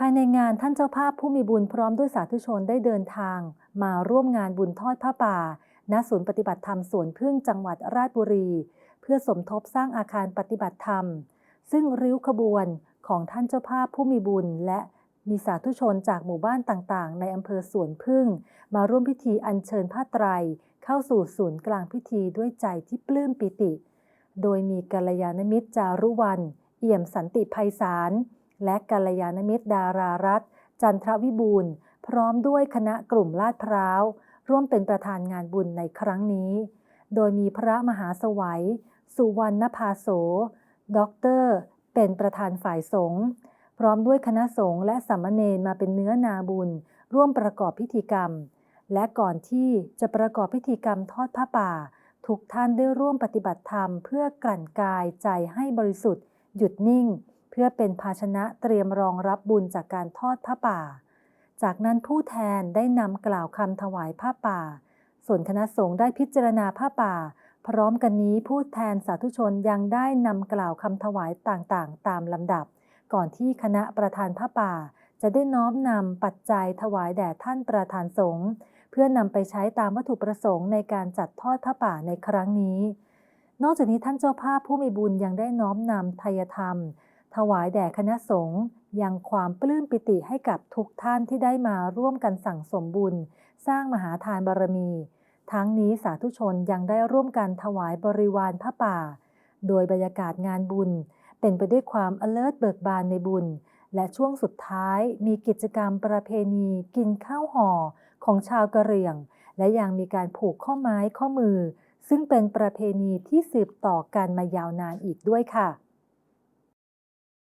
ภายในงานท่านเจ้าภาพผู้มีบุญพร้อมด้วยสาธุชนได้เดินทาง มาร่วมงานบุญทอดผ้าป่า ณ ศูนย์ปฏิบัติธรรมสวนพึ่งจังหวัดราชบุรี เพื่อสมทบสร้างอาคารปฏิบัติธรรม ซึ่งริ้วขบวนของท่านเจ้าภาพผู้มีบุญ และมีสาธุชนจากหมู่บ้านต่างๆ ในอำเภอสวนพึ่ง มาร่วมพิธีอัญเชิญผ้าไตร เข้าสู่ศูนย์กลางพิธีด้วยใจที่ปลื้มปิติ โดยมีกัลยาณมิตรจารุวัน เอี่ยมสันติภัยสาร และกัลยาณมิตรดารารัตจันทรวิบูลพร้อมด้วยคณะกลุ่มลาดพร้าว ร่วมเป็นประธานงานบุญในครั้งนี้ โดยมีพระมหาสวัย สุวรรณภาโสด็อกเตอร์เป็นประธานฝ่ายสงฆ์พร้อมด้วยคณะสงฆ์และสามเณรมาเป็นเนื้อนาบุญ ร่วมประกอบพิธีกรรม และก่อนที่จะประกอบพิธีกรรมทอดผ้าป่า ทุกท่านได้ร่วมปฏิบัติธรรมเพื่อกลั่นกายใจให้บริสุทธิ์ หยุดนิ่ง พื่อเป็นภาชนะเตรียมรองรับบุญจากการทอดผ้าป่า จากนั้นผู้แทนได้นำกล่าวคำถวายผ้าป่า ส่วนคณะสงฆ์ได้พิจารณาผ้าป่า พร้อมกันนี้ผู้แทนสาธุชนยังได้นำกล่าวคำถวายต่างๆ ตามลำดับ ก่อนที่คณะประธานผ้าป่า จะได้น้อมนำปัจจัยถวายแด่ท่านประธานสงฆ์เพื่อนำไปใช้ตามวัตถุประสงค์ในการจัดทอดผ้าป่าในครั้งนี้ นอกจากนี้ท่านเจ้าภาพผู้มีบุญยังได้น้อมนำทายธรรม ถวายแด่คณะสงฆ์ยังความปลื้มปิติให้กับทุกท่านที่ได้มาร่วมกันสั่งสมบุญ สร้างมหาทานบารมี ทั้งนี้สาธุชนยังได้ร่วมกันถวายบริวารผ้าป่า โดยบรรยากาศงานบุญ เป็นไปด้วยความ alert เบิกบานในบุญ และช่วงสุดท้ายมีกิจกรรมประเพณีกินข้าวห่อของชาวกะเหรี่ยง และยังมีการผูกข้อไม้ข้อมือ ซึ่งเป็นประเพณีที่สืบต่อกันมายาวนานอีกด้วยค่ะ